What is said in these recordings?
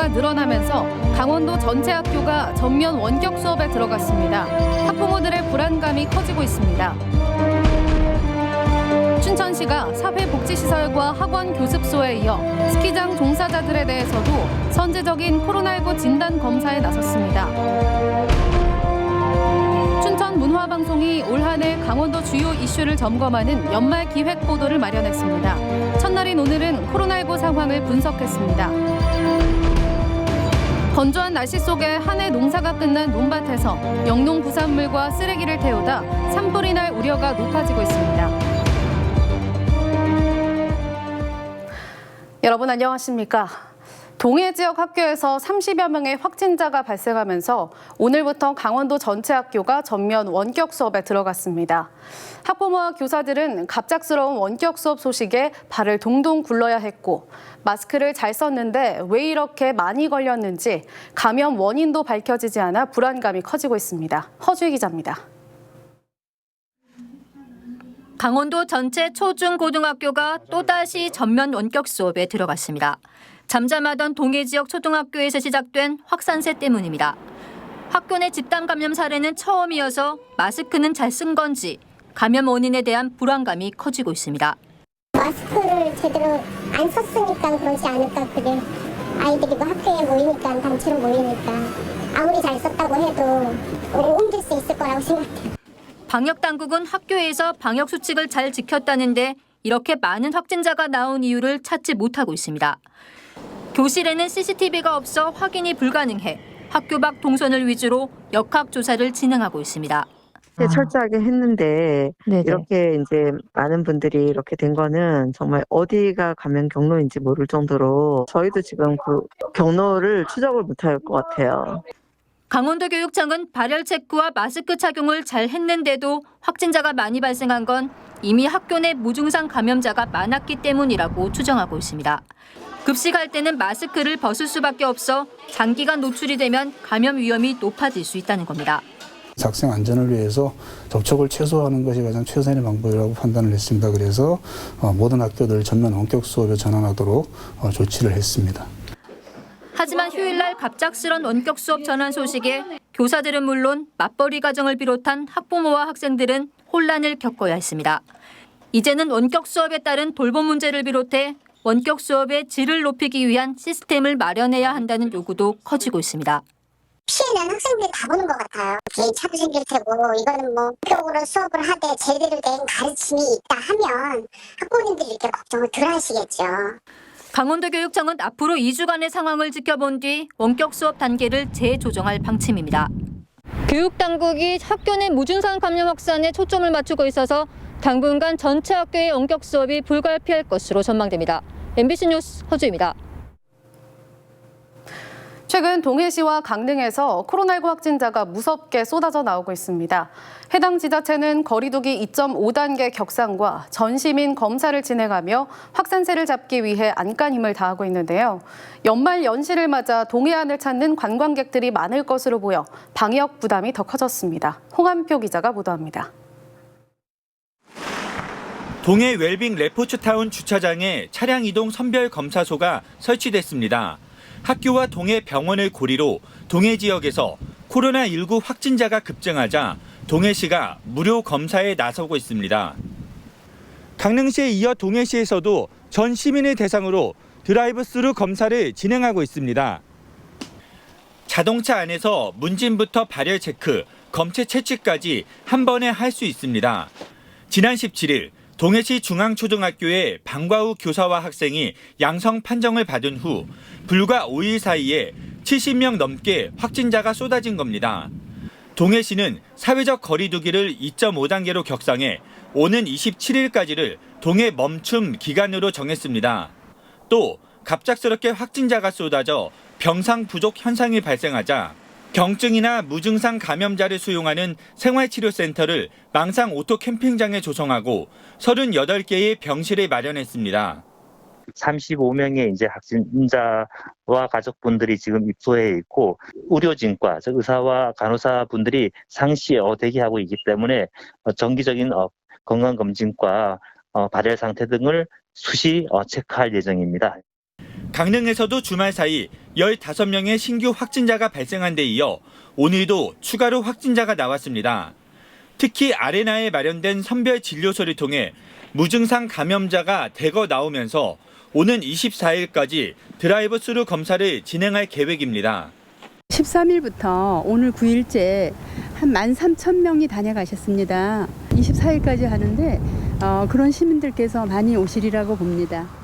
동해 지역 학교 확진자가 늘어나면서 강원도 전체 학교가 전면 원격 수업에 들어갔습니다. 학부모들의 불안감이 커지고 있습니다. 춘천시가 사회복지시설과 학원 교습소에 이어 스키장 종사자들에 대해서도 선제적인 코로나19 진단 검사에 나섰습니다. 문화방송이 올 한 해 강원도 주요 이슈를 점검하는 연말 기획 보도를 마련했습니다. 첫날인 오늘은 코로나19 상황을 분석했습니다. 건조한 날씨 속에 한 해 농사가 끝난 논밭에서 영농 부산물과 쓰레기를 태우다 산불이 날 우려가 높아지고 있습니다. 여러분 안녕하십니까? 동해 지역 학교에서 30여 명의 확진자가 발생하면서 오늘부터 강원도 전체 학교가 전면 원격 수업에 들어갔습니다. 학부모와 교사들은 갑작스러운 원격 수업 소식에 발을 동동 굴러야 했고 마스크를 잘 썼는데 왜 이렇게 많이 걸렸는지 감염 원인도 밝혀지지 않아 불안감이 커지고 있습니다. 허주희 기자입니다. 강원도 전체 초중 고등학교가 또다시 전면 원격 수업에 들어갔습니다. 잠잠하던 동해 지역 초등학교에서 시작된 확산세 때문입니다. 학교 내 집단 감염 사례는 처음이어서 마스크는 잘 쓴 건지 감염 원인에 대한 불안감이 커지고 있습니다. 마스크를 제대로 안 썼으니까 그러지 않을까 그게 아이들이 뭐 학교에 모이니까 단체로 모이니까 아무리 잘 썼다고 해도 옮길 수 있을 거라고 생각해요. 방역 당국은 학교에서 방역 수칙을 잘 지켰다는데 이렇게 많은 확진자가 나온 이유를 찾지 못하고 있습니다. 교실에는 CCTV가 없어 확인이 불가능해 학교 밖 동선을 위주로 역학 조사를 진행하고 있습니다. 네, 철저하게 했는데 네네. 이렇게 이제 많은 분들이 이렇게 된 거는 정말 어디가 감염 경로인지 모를 정도로 저희도 지금 그 경로를 추적을 못할 것 같아요. 강원도 교육청은 발열 체크와 마스크 착용을 잘 했는데도 확진자가 많이 발생한 건 이미 학교 내 무증상 감염자가 많았기 때문이라고 추정하고 있습니다. 급식할 때는 마스크를 벗을 수밖에 없어 장기간 노출이 되면 감염 위험이 높아질 수 있다는 겁니다. 학생 안전을 위해서 접촉을 최소화하는 것이 가장 최선의 방법이라고 판단을 했습니다. 그래서 어, 모든 학교들 전면 원격 수업에 전환하도록 어, 조치를 했습니다. 하지만 휴일날 갑작스런 원격 수업 전환 소식에 교사들은 물론 맞벌이 가정을 비롯한 학부모와 학생들은 혼란을 겪어야 했습니다. 이제는 원격 수업에 따른 돌봄 문제를 비롯해 원격 수업의 질을 높이기 위한 시스템을 마련해야 한다는 요구도 커지고 있습니다. 피해는 학생들이 다 보는 것 같아요. 개인 차도 생길 테고 이거는 뭐 본격으로 수업을 하되 제대로 된 가르침이 있다 하면 학부모님들이 이렇게 걱정을 덜 하시겠죠. 강원도 교육청은 앞으로 2주간의 상황을 지켜본 뒤 원격 수업 단계를 재조정할 방침입니다. 교육 당국이 학교 내 무증상 감염 확산에 초점을 맞추고 있어서 당분간 전체 학교의 원격 수업이 불가피할 것으로 전망됩니다. MBC 뉴스 허주입니다. 최근 동해시와 강릉에서 코로나19 확진자가 무섭게 쏟아져 나오고 있습니다. 해당 지자체는 거리두기 2.5단계 격상과 전시민 검사를 진행하며 확산세를 잡기 위해 안간 힘을 다하고 있는데요. 연말 연시를 맞아 동해안을 찾는 관광객들이 많을 것으로 보여 방역 부담이 더 커졌습니다. 홍한표 기자가 보도합니다. 동해 웰빙 레포츠타운 주차장에 차량 이동 선별 검사소가 설치됐습니다. 학교와 동해 병원을 고리로 동해 지역에서 코로나19 확진자가 급증하자 동해시가 무료 검사에 나서고 있습니다. 강릉시에 이어 동해시에서도 전 시민을 대상으로 드라이브 스루 검사를 진행하고 있습니다. 자동차 안에서 문진부터 발열 체크, 검체 채취까지 한 번에 할 수 있습니다. 지난 17일 동해시 중앙초등학교의 방과후 교사와 학생이 양성 판정을 받은 후 불과 5일 사이에 70명 넘게 확진자가 쏟아진 겁니다. 동해시는 사회적 거리두기를 2.5단계로 격상해 오는 27일까지를 동해 멈춤 기간으로 정했습니다. 또 갑작스럽게 확진자가 쏟아져 병상 부족 현상이 발생하자 경증이나 무증상 감염자를 수용하는 생활치료센터를 망상 오토 캠핑장에 조성하고 38개의 병실을 마련했습니다. 35명의 이제 확진자와 가족분들이 지금 입소해 있고 의료진과 즉 의사와 간호사 분들이 상시 어, 대기하고 있기 때문에 어, 정기적인 어, 건강 검진과 어, 발열 상태 등을 수시 어, 체크할 예정입니다. 강릉에서도 주말 사이 15명의 신규 확진자가 발생한 데 이어 오늘도 추가로 확진자가 나왔습니다. 특히 아레나에 마련된 선별 진료소를 통해 무증상 감염자가 대거 나오면서 오는 24일까지 드라이브 스루 검사를 진행할 계획입니다. 13일부터 오늘 9일째 한 13,000명이 다녀가셨습니다. 24일까지 하는데 어, 그런 시민들께서 많이 오시리라고 봅니다.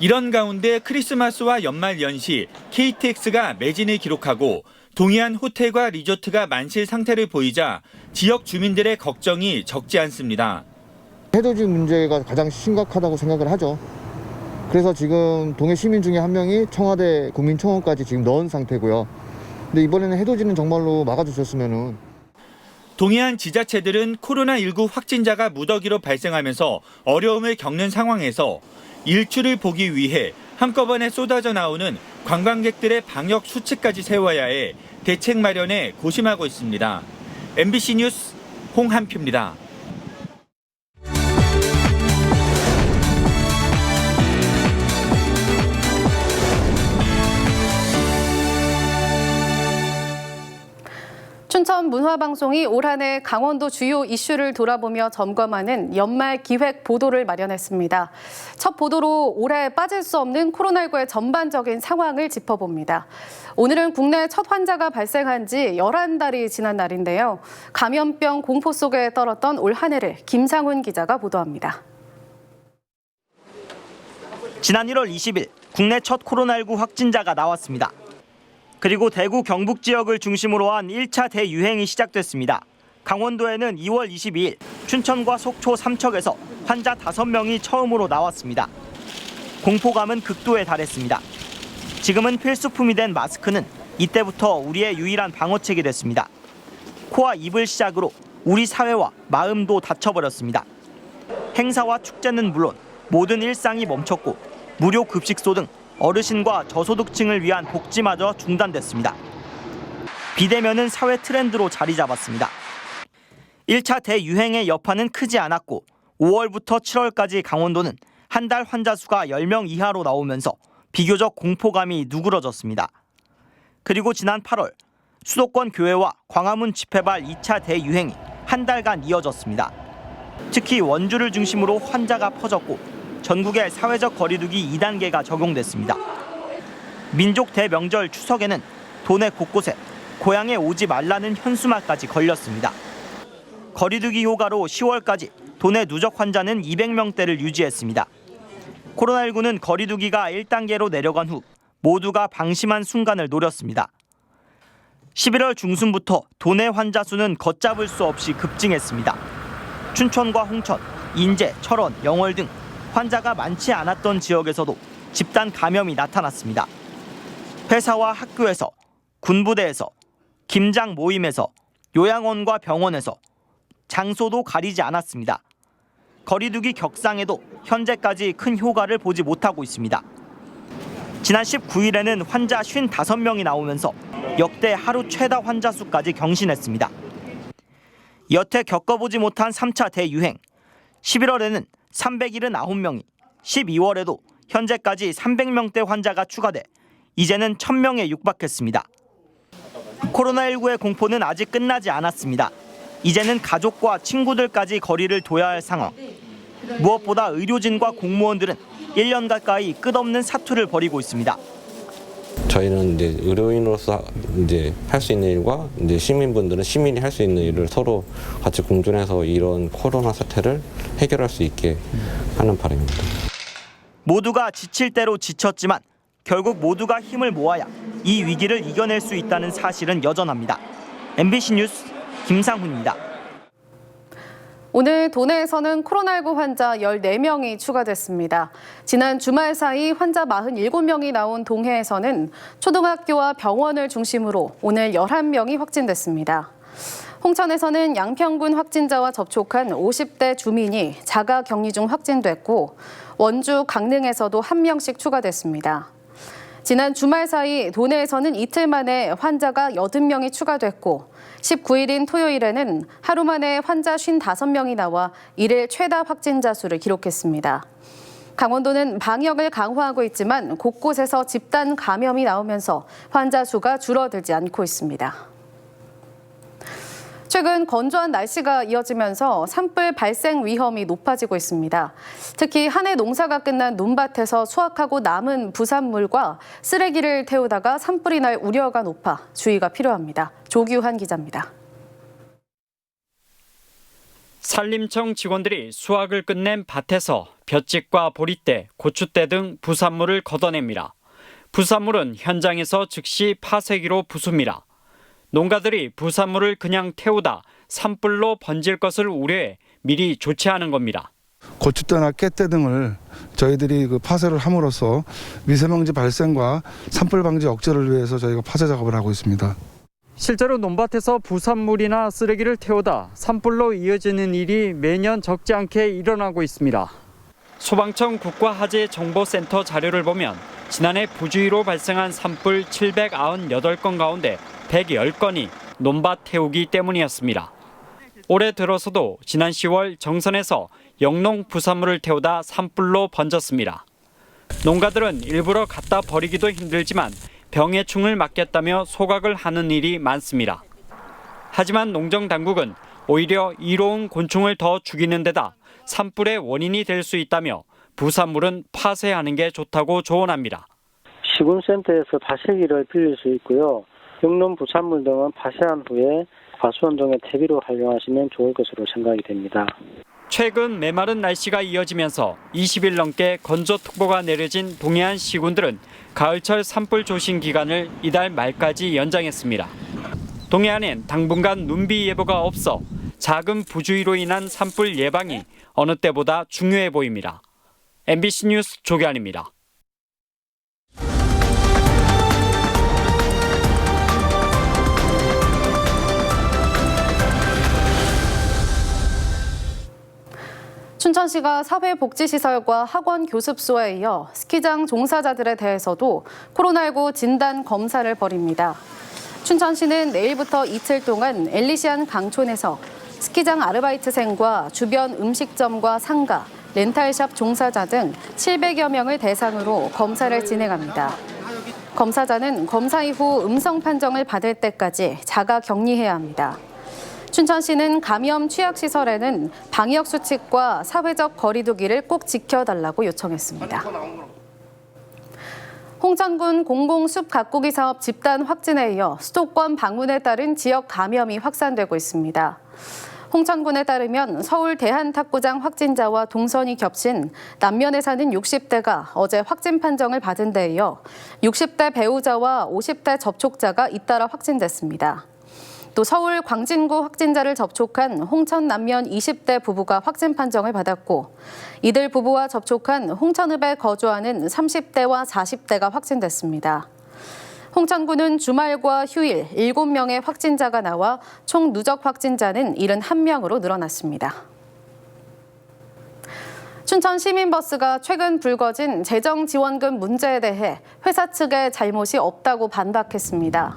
이런 가운데 크리스마스와 연말 연시 KTX가 매진을 기록하고 동해안 호텔과 리조트가 만실 상태를 보이자 지역 주민들의 걱정이 적지 않습니다. 해돋이 문제가 가장 심각하다고 생각을 하죠. 그래서 지금 동해 시민 중에 한 명이 청와대 국민청원까지 지금 넣은 상태고요. 근데 이번에는 해돋이는 정말로 막아주셨으면은 동해안 지자체들은 코로나19 확진자가 무더기로 발생하면서 어려움을 겪는 상황에서 일출을 보기 위해 한꺼번에 쏟아져 나오는 관광객들의 방역 수칙까지 세워야 해 대책 마련에 고심하고 있습니다. MBC 뉴스 홍한표입니다. 춘천 문화방송이 올 한 해 강원도 주요 이슈를 돌아보며 점검하는 연말 기획 보도를 마련했습니다. 첫 보도로 올해 빠질 수 없는 코로나19의 전반적인 상황을 짚어봅니다. 오늘은 국내 첫 환자가 발생한 지 11달이 지난 날인데요. 감염병 공포 속에 떨었던 올 한 해를 김상훈 기자가 보도합니다. 지난 1월 20일 국내 첫 코로나19 확진자가 나왔습니다. 그리고 대구 경북 지역을 중심으로 한 1차 대유행이 시작됐습니다. 강원도에는 2월 22일 춘천과 속초 삼척에서 환자 5명이 처음으로 나왔습니다. 공포감은 극도에 달했습니다. 지금은 필수품이 된 마스크는 이때부터 우리의 유일한 방어책이 됐습니다. 코와 입을 시작으로 우리 사회와 마음도 닫혀버렸습니다. 행사와 축제는 물론 모든 일상이 멈췄고 무료 급식소 등 어르신과 저소득층을 위한 복지마저 중단됐습니다. 비대면은 사회 트렌드로 자리 잡았습니다. 1차 대유행의 여파는 크지 않았고 5월부터 7월까지 강원도는 한 달 환자 수가 10명 이하로 나오면서 비교적 공포감이 누그러졌습니다. 그리고 지난 8월 수도권 교회와 광화문 집회발 2차 대유행이 한 달간 이어졌습니다. 특히 원주를 중심으로 환자가 퍼졌고 전국에 사회적 거리두기 2단계가 적용됐습니다. 민족 대명절 추석에는 도내 곳곳에 고향에 오지 말라는 현수막까지 걸렸습니다. 거리두기 효과로 10월까지 도내 누적 환자는 200명대를 유지했습니다. 코로나19는 거리두기가 1단계로 내려간 후 모두가 방심한 순간을 노렸습니다. 11월 중순부터 도내 환자 수는 걷잡을 수 없이 급증했습니다. 춘천과 홍천, 인제, 철원, 영월 등 환자가 많지 않았던 지역에서도 집단 감염이 나타났습니다. 회사와 학교에서, 군부대에서, 김장 모임에서, 요양원과 병원에서 장소도 가리지 않았습니다. 거리두기 격상에도 현재까지 큰 효과를 보지 못하고 있습니다. 지난 19일에는 환자 55명이 나오면서 역대 하루 최다 환자 수까지 경신했습니다. 여태 겪어보지 못한 3차 대유행. 11월에는 379명이, 12월에도 현재까지 300명대 환자가 추가돼 이제는 1000명에 육박했습니다. 코로나19의 공포는 아직 끝나지 않았습니다. 이제는 가족과 친구들까지 거리를 둬야 할 상황. 무엇보다 의료진과 공무원들은 1년 가까이 끝없는 사투를 벌이고 있습니다. 저희는 이제 의료인으로서 이제 할 수 있는 일과 이제 시민분들은 시민이 할 수 있는 일을 서로 같이 공존해서 이런 코로나 사태를 해결할 수 있게 하는 바람입니다. 모두가 지칠 대로 지쳤지만 결국 모두가 힘을 모아야 이 위기를 이겨낼 수 있다는 사실은 여전합니다. MBC 뉴스 김상훈입니다. 오늘 도내에서는 코로나19 환자 14명이 추가됐습니다. 지난 주말 사이 환자 47명이 나온 동해에서는 초등학교와 병원을 중심으로 오늘 11명이 확진됐습니다. 홍천에서는 양평군 확진자와 접촉한 50대 주민이 자가 격리 중 확진됐고 원주 강릉에서도 한 명씩 추가됐습니다. 지난 주말 사이 도내에서는 이틀 만에 환자가 80명이 추가됐고 19일인 토요일에는 하루 만에 환자 55명이 나와 이를 최다 확진자 수를 기록했습니다. 강원도는 방역을 강화하고 있지만 곳곳에서 집단 감염이 나오면서 환자 수가 줄어들지 않고 있습니다. 최근 건조한 날씨가 이어지면서 산불 발생 위험이 높아지고 있습니다. 특히 한 해 농사가 끝난 논밭에서 수확하고 남은 부산물과 쓰레기를 태우다가 산불이 날 우려가 높아 주의가 필요합니다. 조규환 기자입니다. 산림청 직원들이 수확을 끝낸 밭에서 볏짚과 보리대, 고추대 등 부산물을 걷어냅니다. 부산물은 현장에서 즉시 파쇄기로 부숩니다. 농가들이 부산물을 그냥 태우다 산불로 번질 것을 우려해 미리 조치하는 겁니다. 고추대나 깨대 등을 저희들이 그 파쇄를 함으로써 미세먼지 발생과 산불 방지 억제를 위해서 저희가 파쇄 작업을 하고 있습니다. 실제로 논밭에서 부산물이나 쓰레기를 태우다 산불로 이어지는 일이 매년 적지 않게 일어나고 있습니다. 소방청 국가화재정보센터 자료를 보면 지난해 부주의로 발생한 산불 798건 가운데 110건이 논밭 태우기 때문이었습니다. 올해 들어서도 지난 10월 정선에서 영농 부산물을 태우다 산불로 번졌습니다. 농가들은 일부러 갖다 버리기도 힘들지만 병해충을 막겠다며 소각을 하는 일이 많습니다. 하지만 농정 당국은 오히려 이로운 곤충을 더 죽이는 데다 산불의 원인이 될 수 있다며 부산물은 파쇄하는 게 좋다고 조언합니다. 시군센터에서 파쇄기를 빌릴 수 있고요. 영농 부산물 등은 파쇄한 후에 과수원동의 퇴비로 활용하시면 좋을 것으로 생각이 됩니다. 최근 메마른 날씨가 이어지면서 20일 넘게 건조특보가 내려진 동해안 시군들은 가을철 산불 조심 기간을 이달 말까지 연장했습니다. 동해안엔 당분간 눈비 예보가 없어 작은 부주의로 인한 산불 예방이 어느 때보다 중요해 보입니다. MBC 뉴스 조기환입니다. 춘천시가 사회복지시설과 학원 교습소에 이어 스키장 종사자들에 대해서도 코로나19 진단 검사를 벌입니다. 춘천시는 내일부터 이틀 동안 엘리시안 강촌에서 스키장 아르바이트생과 주변 음식점과 상가, 렌탈샵 종사자 등 700여 명을 대상으로 검사를 진행합니다. 검사자는 검사 이후 음성 판정을 받을 때까지 자가 격리해야 합니다. 춘천시는 감염 취약시설에는 방역 수칙과 사회적 거리두기를 꼭 지켜달라고 요청했습니다. 홍천군 공공숲 가꾸기 사업 집단 확진에 이어 수도권 방문에 따른 지역 감염이 확산되고 있습니다. 홍천군에 따르면 서울 대한탁구장 확진자와 동선이 겹친 남면에 사는 60대가 어제 확진 판정을 받은 데 이어 60대 배우자와 50대 접촉자가 잇따라 확진됐습니다. 또 서울 광진구 확진자를 접촉한 홍천 남면 20대 부부가 확진 판정을 받았고 이들 부부와 접촉한 홍천읍에 거주하는 30대와 40대가 확진됐습니다. 홍천구는 주말과 휴일 7명의 확진자가 나와 총 누적 확진자는 71명으로 늘어났습니다. 춘천 시민버스가 최근 불거진 재정 지원금 문제에 대해 회사 측의 잘못이 없다고 반박했습니다.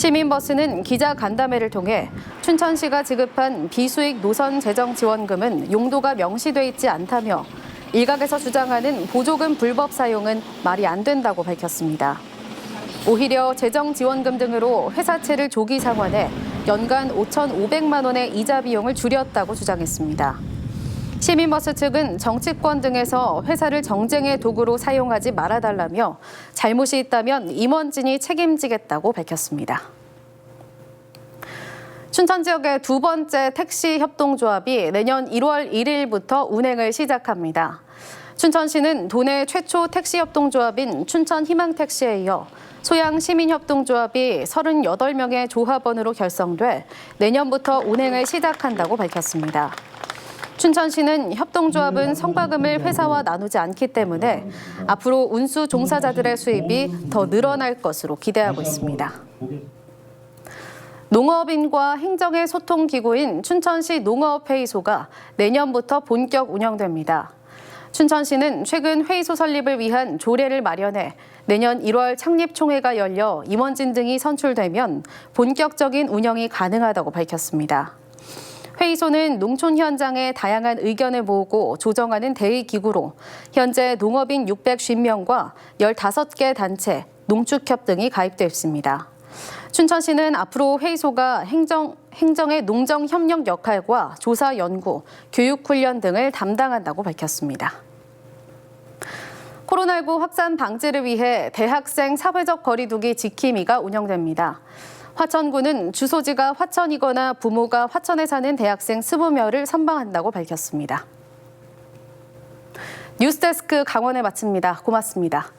시민버스는 기자 간담회를 통해 춘천시가 지급한 비수익 노선 재정 지원금은 용도가 명시돼 있지 않다며 일각에서 주장하는 보조금 불법 사용은 말이 안 된다고 밝혔습니다. 오히려 재정 지원금 등으로 회사채를 조기 상환해 연간 5,500만 원의 이자 비용을 줄였다고 주장했습니다. 시민버스 측은 정치권 등에서 회사를 정쟁의 도구로 사용하지 말아달라며 잘못이 있다면 임원진이 책임지겠다고 밝혔습니다. 춘천 지역의 두 번째 택시 협동조합이 내년 1월 1일부터 운행을 시작합니다. 춘천시는 도내 최초 택시 협동조합인 춘천 희망택시에 이어 소양 시민협동조합이 38명의 조합원으로 결성돼 내년부터 운행을 시작한다고 밝혔습니다. 춘천시는 협동조합은 성과금을 회사와 나누지 않기 때문에 앞으로 운수 종사자들의 수입이 더 늘어날 것으로 기대하고 있습니다. 농업인과 행정의 소통 기구인 춘천시 농업회의소가 내년부터 본격 운영됩니다. 춘천시는 최근 회의소 설립을 위한 조례를 마련해 내년 1월 창립총회가 열려 임원진 등이 선출되면 본격적인 운영이 가능하다고 밝혔습니다. 회의소는 농촌 현장의 다양한 의견을 모으고 조정하는 대의 기구로 현재 농업인 650명과 15개 단체, 농축협 등이 가입되어 있습니다. 춘천시는 앞으로 회의소가 행정, 행정의 농정 협력 역할과 조사 연구, 교육 훈련 등을 담당한다고 밝혔습니다. 코로나19 확산 방지를 위해 대학생 사회적 거리두기 지킴이가 운영됩니다. 화천구는 주소지가 화천이거나 부모가 화천에 사는 대학생 20명을 선방한다고 밝혔습니다. 뉴스데스크 강원을 마칩니다. 고맙습니다.